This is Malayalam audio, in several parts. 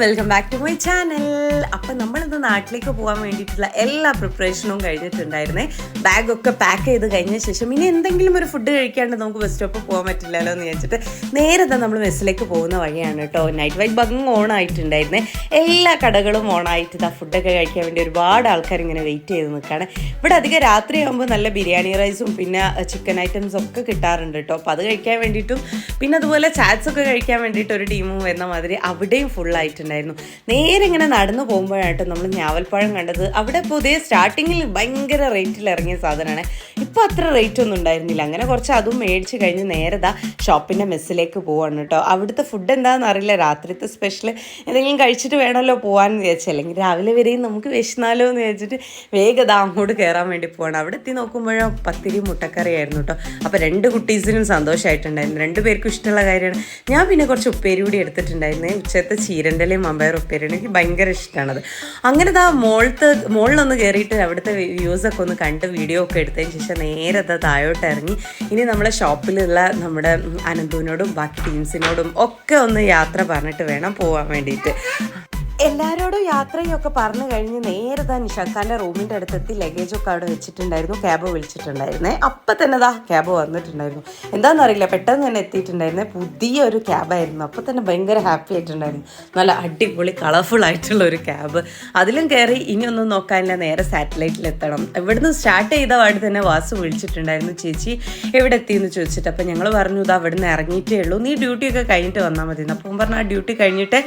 Welcome back to my channel അപ്പം നമ്മളിന്ന് നാട്ടിലേക്ക് പോകാൻ വേണ്ടിയിട്ടുള്ള എല്ലാ പ്രിപ്പറേഷനും കഴിഞ്ഞിട്ടുണ്ടായിരുന്നേ. ബാഗൊക്കെ പാക്ക് ചെയ്ത് കഴിഞ്ഞ ശേഷം ഇനി എന്തെങ്കിലും ഒരു ഫുഡ് കഴിക്കാണ്ട് നമുക്ക് ബസ് സ്റ്റോപ്പ് പോകാൻ പറ്റില്ലല്ലോ എന്ന് വിചാരിച്ചിട്ട് നേരെ തന്നെ നമ്മൾ ബസ്സിലേക്ക് പോകുന്ന വഴിയാണ് കേട്ടോ. നൈറ്റ് വൈറ്റ് ബങ് ഓൺ ആയിട്ടുണ്ടായിരുന്നേ. എല്ലാ കടകളും ഓൺ ആയിട്ട് ഇതാ ഫുഡൊക്കെ കഴിക്കാൻ വേണ്ടി ഒരുപാട് ആൾക്കാർ ഇങ്ങനെ വെയിറ്റ് ചെയ്ത് നിൽക്കുകയാണ് ഇവിടെ അധികം രാത്രിയാകുമ്പോൾ നല്ല ബിരിയാണി റൈസും പിന്നെ ചിക്കൻ ഐറ്റംസ് ഒക്കെ കിട്ടാറുണ്ട് കേട്ടോ. അപ്പോൾ അത് കഴിക്കാൻ വേണ്ടിയിട്ടും പിന്നെ അതുപോലെ ചാറ്റ്സ് ഒക്കെ കഴിക്കാൻ വേണ്ടിയിട്ട് ഒരു ടീമും വരുന്ന മാതിരി അവിടെയും full ആയിട്ടുണ്ടായിരുന്നു. നേരെ ഇങ്ങനെ നടന്നു പോകുമ്പോഴായിട്ട് നമ്മൾ ഞാവൽപ്പഴം കണ്ടത്. അവിടെ പുതിയ സ്റ്റാർട്ടിങ്ങിൽ ഭയങ്കര റേറ്റിൽ ഇറങ്ങിയ സാധനമാണ്. ഇപ്പോൾ അത്ര റേറ്റ് ഒന്നും ഉണ്ടായിരുന്നില്ല. അങ്ങനെ കുറച്ച് അതും മേടിച്ച് കഴിഞ്ഞ് നേരെ ദാ ഷോപ്പിന്റെ മെസ്സിലേക്ക് പോവാണ് കേട്ടോ. അവിടുത്തെ ഫുഡ് എന്താണെന്ന് അറിയില്ല. രാത്രിത്തെ സ്പെഷ്യൽ എന്തെങ്കിലും കഴിച്ചിട്ട് വേണമല്ലോ പോകാമെന്ന് വിചാരിച്ചു. അല്ലെങ്കിൽ രാവിലെ വരെയും നമുക്ക് വിശന്നാലോ എന്ന് വിചാരിച്ചിട്ട് വേഗത അങ്ങോട്ട് കയറാൻ വേണ്ടി പോവാണ്. അവിടെ എത്തി നോക്കുമ്പോഴോ പത്തിരി മുട്ടക്കറിയായിരുന്നു കേട്ടോ. അപ്പോൾ രണ്ട് കുട്ടീസിനും സന്തോഷമായിട്ടുണ്ടായിരുന്നു. രണ്ട് പേർക്കും ഇഷ്ടമുള്ള കാര്യമാണ്. ഞാൻ പിന്നെ കുറച്ച് ഉപ്പേരി കൂടി എടുത്തിട്ടുണ്ടായിരുന്നു. ഉച്ചത്തെ ചീരന്റെലയും മമ്പയർ ഉപ്പേരി എനിക്ക് ഭയങ്കര ഇഷ്ടമാണത് അങ്ങനെ ആ മോളത്ത് മുകളിലൊന്ന് കയറിയിട്ട് അവിടുത്തെ വ്യൂസൊക്കെ ഒന്ന് കണ്ട് വീഡിയോ ഒക്കെ എടുത്തതിന് ശേഷം നേരെ താഴോട്ട് ഇറങ്ങി. ഇനി നമ്മളെ ഷോപ്പിലുള്ള നമ്മുടെ അനന്തുവിനോടും ബാക്കി ടീംസിനോടും ഒക്കെ ഒന്ന് യാത്ര പറഞ്ഞിട്ട് വേണം പോകാൻ വേണ്ടിയിട്ട്. എല്ലാവരോടും യാത്രയൊക്കെ പറഞ്ഞു കഴിഞ്ഞ് നേരെ തന്നെ നിഷാക്കാന്റെ റൂമിന്റെ അടുത്തെത്തി ലഗേജൊക്കെ അവിടെ വെച്ചിട്ടുണ്ടായിരുന്നു ക്യാബ് വിളിച്ചിട്ടുണ്ടായിരുന്നേ. അപ്പൊ തന്നെ ദാ ക്യാബ് വന്നിട്ടുണ്ടായിരുന്നു. എന്താന്ന് അറിയില്ല പെട്ടെന്ന് തന്നെ എത്തിയിട്ടുണ്ടായിരുന്നേ. പുതിയൊരു ക്യാബായിരുന്നു അപ്പൊ തന്നെ ഭയങ്കര ഹാപ്പി ആയിട്ടുണ്ടായിരുന്നു. നല്ല അടിപൊളി കളർഫുൾ ആയിട്ടുള്ള ഒരു ക്യാബ് അതിലും കയറി ഇനിയൊന്നും നോക്കാനില്ല നേരെ സാറ്റലൈറ്റിൽ എത്തണം. ഇവിടുന്ന് സ്റ്റാർട്ട് ചെയ്ത പാട് തന്നെ വാസു വിളിച്ചിട്ടുണ്ടായിരുന്നു ചേച്ചി എവിടെ എത്തിയെന്ന് ചോദിച്ചിട്ട്? അപ്പം ഞങ്ങൾ പറഞ്ഞു ഇതാ അവിടുന്ന് ഇറങ്ങിയിട്ടേ ഉള്ളൂ. നീ ഡ്യൂട്ടിയൊക്കെ കഴിഞ്ഞിട്ട് വന്നാൽ മതി അപ്പം പറഞ്ഞു ആ ഡ്യൂട്ടി കഴിഞ്ഞിട്ട്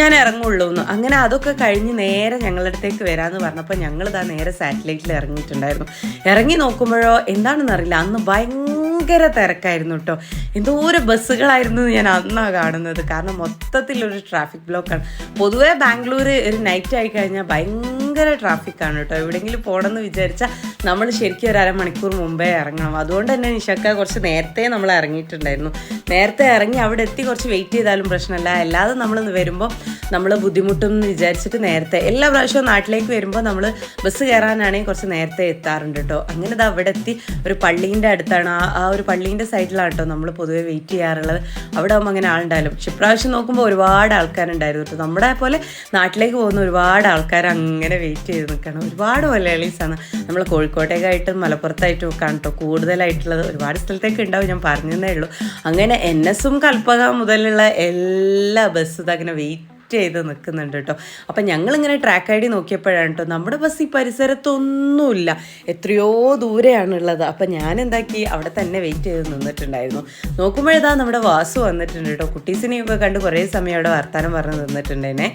ഞാൻ ഇറങ്ങുള്ളൂ എന്ന് അങ്ങനെ അതൊക്കെ കഴിഞ്ഞ് നേരെ ഞങ്ങളുടെ അടുത്തേക്ക് വരാമെന്ന് പറഞ്ഞപ്പോൾ ഞങ്ങൾ ഇതാ നേരെ സാറ്റലൈറ്റിൽ ഇറങ്ങിയിട്ടുണ്ടായിരുന്നു. ഇറങ്ങി നോക്കുമ്പോഴോ എന്താണെന്നറിയില്ല അന്ന് ഭയങ്കര തിരക്കായിരുന്നു കേട്ടോ എന്തോരം ബസ്സുകളായിരുന്നു ഞാൻ അന്നാണ് കാണുന്നത്. കാരണം മൊത്തത്തിലൊരു ട്രാഫിക് ബ്ലോക്കാണ്. പൊതുവേ ബാംഗ്ലൂർ ഒരു നൈറ്റ് ആയി കഴിഞ്ഞാൽ ഭയങ്കര ട്രാഫിക്കാണ് കേട്ടോ. എവിടെയെങ്കിലും പോകണമെന്ന് വിചാരിച്ചാൽ നമ്മൾ ശരിക്കും ഒരു അരമണിക്കൂർ മുമ്പേ ഇറങ്ങണം. അതുകൊണ്ട് തന്നെ നിഷക്ക കുറച്ച് നേരത്തെ നമ്മൾ ഇറങ്ങിയിട്ടുണ്ടായിരുന്നു. നേരത്തെ ഇറങ്ങി അവിടെ എത്തി കുറച്ച് വെയിറ്റ് ചെയ്താലും പ്രശ്നമല്ല അല്ലാതെ നമ്മൾ വരുമ്പോൾ നമ്മൾ ബുദ്ധിമുട്ടും എന്ന് വിചാരിച്ചിട്ട് നേരത്തെ എല്ലാ പ്രാവശ്യവും നാട്ടിലേക്ക് വരുമ്പോൾ നമ്മൾ ബസ് കയറാനാണെങ്കിൽ കുറച്ച് നേരത്തെ എത്താറുണ്ട് കേട്ടോ. അങ്ങനെ അവിടെ എത്തി ഒരു പള്ളീന്റെ അടുത്താണ്. ആ ആ ഒരു പള്ളീന്റെ സൈഡിലാണ് കേട്ടോ നമ്മൾ പൊതുവെ വെയിറ്റ് ചെയ്യാറുള്ളത്. അവിടെ ആകുമ്പോൾ അങ്ങനെ ആളുണ്ടായാലും പക്ഷെ ഇപ്രാവശ്യം നോക്കുമ്പോൾ ഒരുപാട് ആൾക്കാരുണ്ടായിരുന്നു കേട്ടോ. നമ്മുടെ പോലെ നാട്ടിലേക്ക് പോകുന്ന ഒരുപാട് ആൾക്കാർ അങ്ങനെ വെയിറ്റ് ചെയ്ത് നിൽക്കുകയാണ്. ഒരുപാട് മലയാളീസാണ്. നമ്മൾ കോഴിക്കോട്ടേക്കായിട്ടും മലപ്പുറത്തായിട്ടും ഒക്കെ ആണ് കേട്ടോ കൂടുതലായിട്ടുള്ളത്. ഒരുപാട് സ്ഥലത്തേക്ക് ഉണ്ടാവും ഞാൻ പറഞ്ഞതേ ഉള്ളൂ. അങ്ങനെ എൻ എസും കൽപ്പക മുതലുള്ള എല്ലാ ബസ്സും ഇതങ്ങനെ വെയിറ്റ് ചെയ്ത് നിൽക്കുന്നുണ്ട് കേട്ടോ. അപ്പം ഞങ്ങളിങ്ങനെ ട്രാക്ക് ഐ ഡി നോക്കിയപ്പോഴാണ് കേട്ടോ നമ്മുടെ ബസ് ഈ പരിസരത്തൊന്നുമില്ല. എത്രയോ ദൂരെയാണുള്ളത്. അപ്പം ഞാൻ എന്താക്കി അവിടെ തന്നെ വെയിറ്റ് ചെയ്ത് നിന്നിട്ടുണ്ടായിരുന്നു. നോക്കുമ്പോഴേതാ നമ്മുടെ വാസു വന്നിട്ടുണ്ട് കേട്ടോ. കുട്ടീസിനെയൊക്കെ കണ്ട് കുറേ സമയം അവിടെ വർത്താനം പറഞ്ഞ് നിന്നിട്ടുണ്ടേനെ.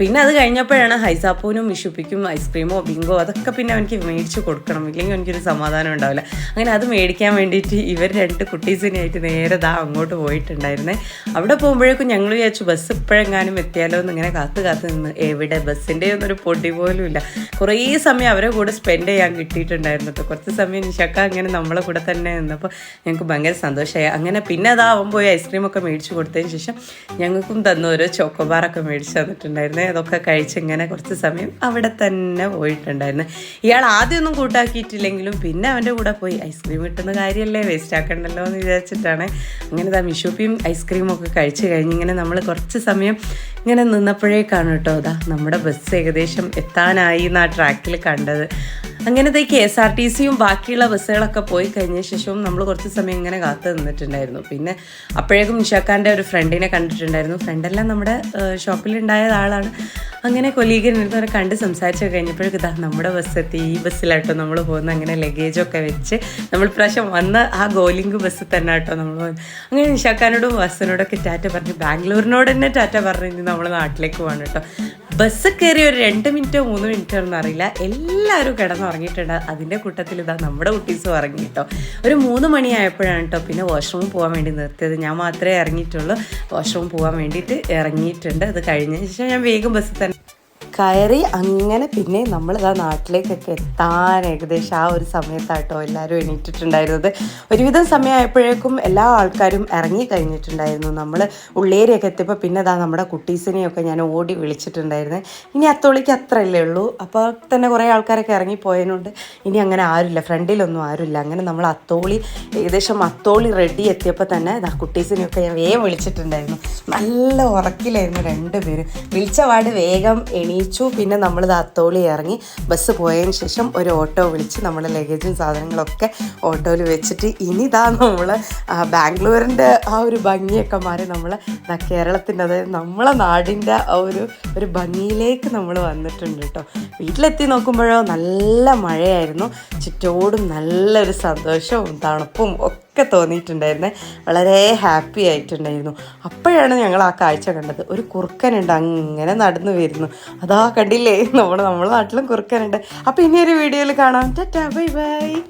പിന്നെ അത് കഴിഞ്ഞപ്പോഴാണ് ഹൈസാപ്പൂനും മിഷുപ്പിക്കും ഐസ്ക്രീമോ ബിങ്കോ അതൊക്കെ പിന്നെ അവനിക്ക് മേടിച്ച് കൊടുക്കണം. ഇല്ലെങ്കിൽ എനിക്കൊരു സമാധാനം ഉണ്ടാവില്ല. അങ്ങനെ അത് മേടിക്കാൻ വേണ്ടിയിട്ട് ഇവർ രണ്ട് കുട്ടീസിനെയായിട്ട് നേരെ ദാ അങ്ങോട്ട് പോയിട്ടുണ്ടായിരുന്നേ. അവിടെ പോകുമ്പോഴേക്കും ഞങ്ങൾ വിചാരിച്ചു ബസ് ഇപ്പോഴെങ്ങാനും എത്തിയാലോ എന്ന് ഇങ്ങനെ കാത്ത് കാത്ത് നിന്ന് എവിടെ? ബസ്സിന്റെ ഒന്നും ഒരു പൊടി പോലും ഇല്ല. കുറേ സമയം അവരെ കൂടെ സ്പെൻഡ് ചെയ്യാൻ കിട്ടിയിട്ടുണ്ടായിരുന്നു കേട്ടോ കുറച്ച് സമയം നിഷക്ക അങ്ങനെ നമ്മളെ കൂടെ തന്നെ നിന്നപ്പോൾ ഞങ്ങൾക്ക് ഭയങ്കര സന്തോഷമായി അങ്ങനെ പിന്നെ അതാവും പോയി ഐസ്ക്രീം ഒക്കെ മേടിച്ച് കൊടുത്തതിന് ശേഷം ഞങ്ങൾക്കും തന്ന ഓരോ ചോക്കോബാറൊക്കെ മേടിച്ച് തന്നിട്ടുണ്ടായിരുന്നു. അതൊക്കെ കഴിച്ച് ഇങ്ങനെ കുറച്ച് സമയം അവിടെ തന്നെ പോയിട്ടുണ്ടായിരുന്നു. ഇയാൾ ആദ്യമൊന്നും കൂട്ടാക്കിയിട്ടില്ലെങ്കിലും പിന്നെ അവന്റെ കൂടെ പോയി ഐസ്ക്രീം കിട്ടുന്ന കാര്യമല്ലേ വേസ്റ്റ് ആക്കണ്ടല്ലോ എന്ന് വിചാരിച്ചിട്ടാണ്. അങ്ങനെ ദാ മിഷോപ്പിയും ഐസ്ക്രീമൊക്കെ കഴിച്ച് കഴിഞ്ഞ് ഇങ്ങനെ നമ്മൾ കുറച്ച് സമയം ഇങ്ങനെ നിന്നപ്പോഴേക്കാണ് കേട്ടോ അതാ നമ്മുടെ ബസ് ഏകദേശം എത്താനായി എന്ന് ആ ട്രാക്കിൽ കണ്ടത്. അങ്ങനത്തെ കെ എസ് ആർ ടി സിയും ബാക്കിയുള്ള ബസ്സുകളൊക്കെ പോയി കഴിഞ്ഞ ശേഷവും നമ്മൾ കുറച്ച് സമയം ഇങ്ങനെ കാത്ത് നിന്നിട്ടുണ്ടായിരുന്നു. പിന്നെ അപ്പോഴേക്കും നിഷാക്കാന്റെ ഒരു ഫ്രണ്ടിനെ കണ്ടിട്ടുണ്ടായിരുന്നു. ഫ്രണ്ടെല്ലാം നമ്മുടെ ഷോപ്പിൽ ഷോപ്പിലുണ്ടായ ആളാണ് അങ്ങനെ കൊലീഗിനടുത്ത് കണ്ട് സംസാരിച്ചു കഴിഞ്ഞപ്പോഴേക്കും ഇതാ നമ്മുടെ ബസ് എത്തി ഈ ബസ്സിലാട്ടോ നമ്മൾ പോകുന്ന അങ്ങനെ ലഗേജൊക്കെ വെച്ച് നമ്മൾ പ്രാവശ്യം വന്ന ആ ഗോലിംഗ് ബസ്സിൽ തന്നെ കേട്ടോ നമ്മൾ പോകുന്നത് അങ്ങനെ നിഷാക്കാനോടും ബസ്സിനോടൊക്കെ ടാറ്റ പറഞ്ഞ് ബാംഗ്ലൂരിനോട് തന്നെ ടാറ്റ പറഞ്ഞു നമ്മൾ നാട്ടിലേക്ക് പോകണം കേട്ടോ. ബസ് കയറി ഒരു രണ്ട് മിനിറ്റോ മൂന്ന് മിനിറ്റോ ഒന്നും അറിയില്ല. എല്ലാവരും കിടന്നുറങ്ങിയിട്ടുണ്ട് അതിന്റെ കൂട്ടത്തിൽ ഇതാ നമ്മുടെ കുട്ടീസും ഇറങ്ങി കേട്ടോ. ഒരു മൂന്ന് മണിയായപ്പോഴാണ് കേട്ടോ പിന്നെ വാഷ്റൂമിൽ പോകാൻ വേണ്ടി നിർത്തിയത്. ഞാൻ മാത്രമേ ഇറങ്ങിയിട്ടുള്ളൂ. വാഷ്റൂം പോകാൻ വേണ്ടിയിട്ട് ഇറങ്ങിയിട്ടുണ്ട്. അത് കഴിഞ്ഞ ശേഷം ഞാൻ വേഗം ബസ്സിൽ തന്നെ കയറി അങ്ങനെ പിന്നെ നമ്മൾ ആ നാട്ടിലേക്കൊക്കെ എത്താൻ ഏകദേശം ആ ഒരു സമയത്താട്ടോ എല്ലാവരും എണീറ്റിട്ടുണ്ടായിരുന്നത്. ഒരുവിധം സമയമായപ്പോഴേക്കും എല്ലാ ആൾക്കാരും ഇറങ്ങി കഴിഞ്ഞിട്ടുണ്ടായിരുന്നു. നമ്മൾ ഉള്ളേരിയൊക്കെ എത്തിയപ്പോൾ പിന്നെ ഇതാ നമ്മുടെ കുട്ടീസിനെയൊക്കെ ഞാൻ ഓടി വിളിച്ചിട്ടുണ്ടായിരുന്നത് ഇനി അത്തോളിക്ക് അത്രയല്ലേ ഉള്ളൂ. അപ്പോൾ തന്നെ കുറേ ആൾക്കാരൊക്കെ ഇറങ്ങിപ്പോയതിനുണ്ട് ഇനി അങ്ങനെ ആരുമില്ല. ഫ്രണ്ടിലൊന്നും ആരുമില്ല. അങ്ങനെ നമ്മൾ അത്തോളി ഏകദേശം അത്തോളി റെഡി എത്തിയപ്പോൾ തന്നെ ഇതാ കുട്ടീസിനെയൊക്കെ ഞാൻ വേഗം വിളിച്ചിട്ടുണ്ടായിരുന്നു. നല്ല ഉറക്കിലായിരുന്നു രണ്ടുപേരും. വിളിച്ച പാട് വേഗം എണീച്ചു പിന്നെ നമ്മൾ അത്തോളി ഇറങ്ങി ബസ് പോയതിന് ശേഷം ഒരു ഓട്ടോ വിളിച്ച് നമ്മൾ ലഗേജും സാധനങ്ങളൊക്കെ ഓട്ടോയിൽ വെച്ചിട്ട് ഇനി ഇതാ നമ്മൾ ബാംഗ്ലൂരിന്റെ ആ ഒരു ഭംഗിയൊക്കെ മാറി നമ്മൾ കേരളത്തിന്റെ അതായത് നമ്മളെ നാടിന്റെ ആ ഒരു ഒരു ഭംഗിയിലേക്ക് നമ്മൾ വന്നിട്ടുണ്ട് കേട്ടോ വീട്ടിലെത്തി നോക്കുമ്പോഴോ നല്ല മഴയായിരുന്നു. ചുറ്റോടും നല്ലൊരു സന്തോഷവും തണുപ്പും ഒക്കെ തോന്നിയിട്ടുണ്ടായിരുന്നേ. വളരെ ഹാപ്പി ആയിട്ടുണ്ടായിരുന്നു. അപ്പോഴാണ് ഞങ്ങൾ ആ കാഴ്ച കണ്ടത്. ഒരു കുറുക്കനുണ്ട് അങ്ങനെ നടന്നു വരുന്നു. അതാ കണ്ടില്ലേ? നമ്മൾ നമ്മുടെ നാട്ടിലും കുറുക്കനുണ്ട്. അപ്പം ഇനിയൊരു വീഡിയോയിൽ കാണാം. Tata bye bye.